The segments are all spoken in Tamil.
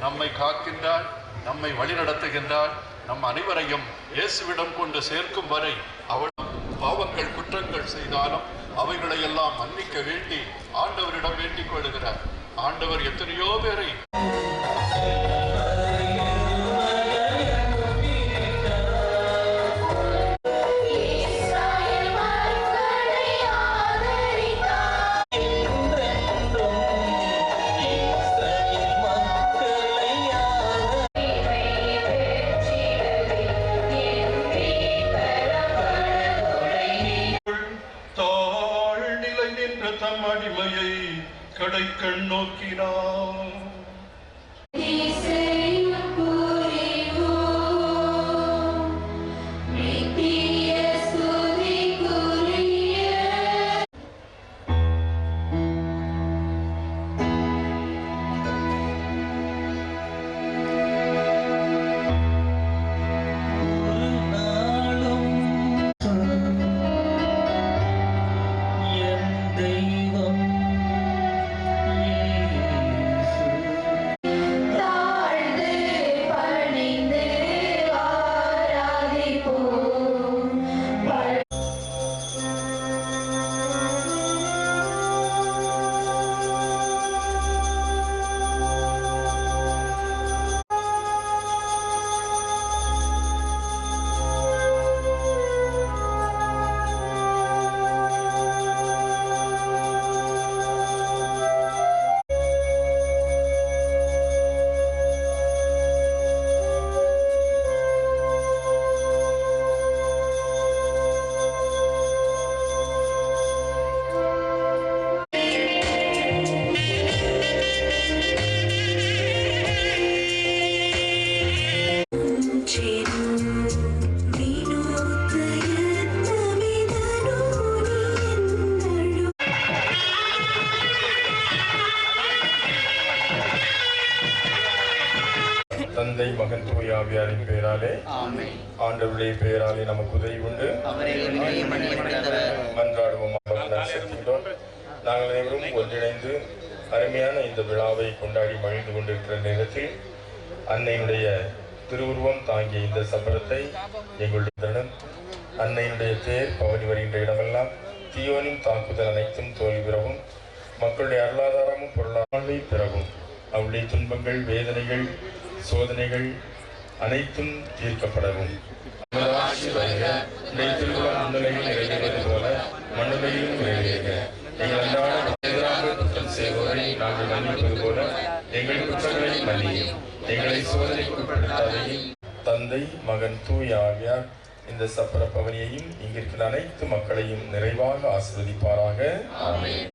நம்மை காக்கின்றாள் நம்மை வழிநடத்துகின்றாள் நம் அனைவரையும் இயேசுவிடம் கொண்டு சேர்க்கும் வரை அவள் பாவங்கள் குற்றங்கள் செய்தாலும் அவைகளை எல்லாம் மன்னிக்க வேண்டி ஆண்டவரிடம் வேண்டிக் கொள்கிறார். ஆண்டவர் எத்தனையோ பேரை கடைக்கண் நோக்கினார் மகன் தூய ஆவியாரின் பெயராலே ஆண்டவருடைய பெயராலே நமக்கு உதவி உண்டு. மன்றாடுவோம். நாங்கள் அனைவரும் ஒன்றிணைந்து அருமையான இந்த விழாவை கொண்டாடி மகிழ்ந்து கொண்டிருக்கிற நேரத்தில் அன்னையுடைய திருவுருவம் தாங்கிய இந்த சம்பரத்தை எங்களுடைய தினம் அன்னையுடைய தேர் பவனி வருகின்ற இடமெல்லாம் தீயோனின் தாக்குதல் அனைத்தும் தோல்வி பெறவும் மக்களுடைய அருளாதாரமும் பொருளாதாரத்தை பெறவும் அவருடைய துன்பங்கள் வேதனைகள் சோதனைகள் அனைத்தும் தீர்க்கப்படவும். போல அன்றாட எதிராக குற்றம் செய்வோரை நாங்கள் மன்னிப்பது போல எங்கள் குற்றங்களை மன்னியும். எங்களை சோதனைக்கு உட்படுத்தாதையும் தந்தை மகன் தூய ஆவியார் இந்த சப்பர பவனியையும் இங்கிருக்கிற அனைத்து மக்களையும் நிறைவாக ஆசிர்வதிப்பாராக ஆமென்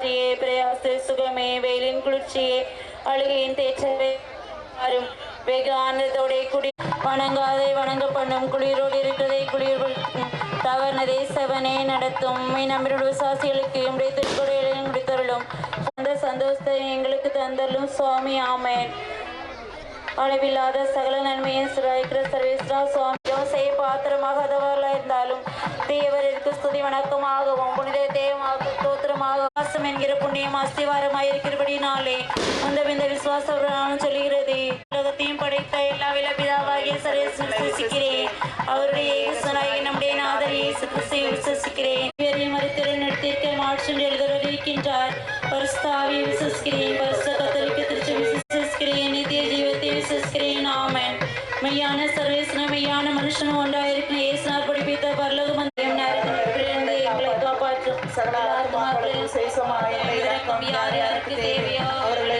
ஆசிரியே, பிரயாச சுகமே வெயிலின் குளிர்ச்சியே அழுகையின் தேற்றவே மாறும் வெகு ஆனந்தத்தோட குடி வணங்காதே வணங்க பண்ணும். குளிரோடு இருக்கிறதை குளிர் தவறுனதே செவனே நடத்தும். உம்மை நம்பினோட விசுவாசிகளுக்கு எம்முடைய திருக்குறையிலும் முடித்தருளும். அந்த சந்தோஷத்தை எங்களுக்கு தந்தருளும். சுவாமி ஆமேன். அளவில்லாத சகல நன்மையும் சிறாய்க்கிற சர்வேஸ்வரா சுவாமி. செய்ய பாத்திரமாகாதவர்களாக இருந்தாலும் தேவரிற்கு ஸ்துதி வணக்கமாகவும் புனித தேவமாக தோத்திரமாக வாசம் என்கிற புண்ணியம் அஸ்திவாரமாக இருக்கிறபடினாலே அந்த இந்த விசுவாச சொல்லுகிறது உலகத்தையும் படைத்த எல்லா விலபிதாவாகிய சர்வேஸ்வரர் விசுவாசிக்கிறேன். அவருடைய நம்முடைய நாதர் இயேசு கிறிஸ்துவை விசுவாசிக்கிறேன். மறுத்திறன் எடுத்திருக்க மாற்றம் எழுத மெய்யான சர்வேசன மெய்யான மனுஷனும் ஒன்றாயிருக்கிற இயேசுனார் படிப்பித்த பரலோக மந்தியம் நேரத்திலிருந்து எங்களை காப்பாற்றும். சகல இதற்கும் யார் யாருக்கு தேவையோ அவர்களை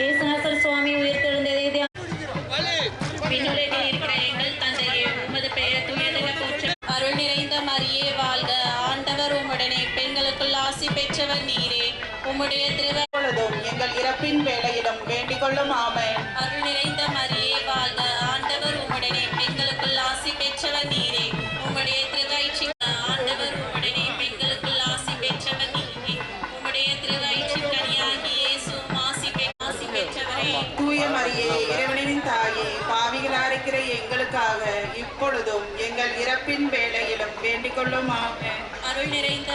இயேசுநாசர் சுவாமி உயிர்த்தெழுந்ததை விண்ணுலகில் இருக்கிற எங்கள் தந்தையே உமது பெயர் தூயதென போற்ற அருள் நிறைந்த மரியே வாழ்க. ஆண்டவர் உம்முடனே. பெண்களுக்குள் ஆசி பெற்றவர் நீரே. உம்முடைய திருவ பொழுதும் எங்கள் இறப்பின் வேளையிலும் வேண்டிக் கொள்ளும் ஆமென். அருள் நிறைந்த மரியே வாழ்க. ஆண்டவர் உம்முடனே பெண்களுக்குள் ஆசி பெற்றவர் நீரே. உம்முடைய திருவயிற்சி ஆண்டவர் உம்முடனே பெண்களுக்குள் ஆசி பெற்றவர் நீரே. உம்முடைய திருவயிற்சி கனியாகி இயேசுவும் ஆசி ஆசி பெற்றவரே. தூய மரியே இறைவனின் தாயே பாவிகளா இருக்கிற எங்களுக்காக இப்பொழுதும் எங்கள் இறப்பின் வேளையிலும் வேண்டிக் கொள்ளும் ஆமென். அருள் நிறைந்த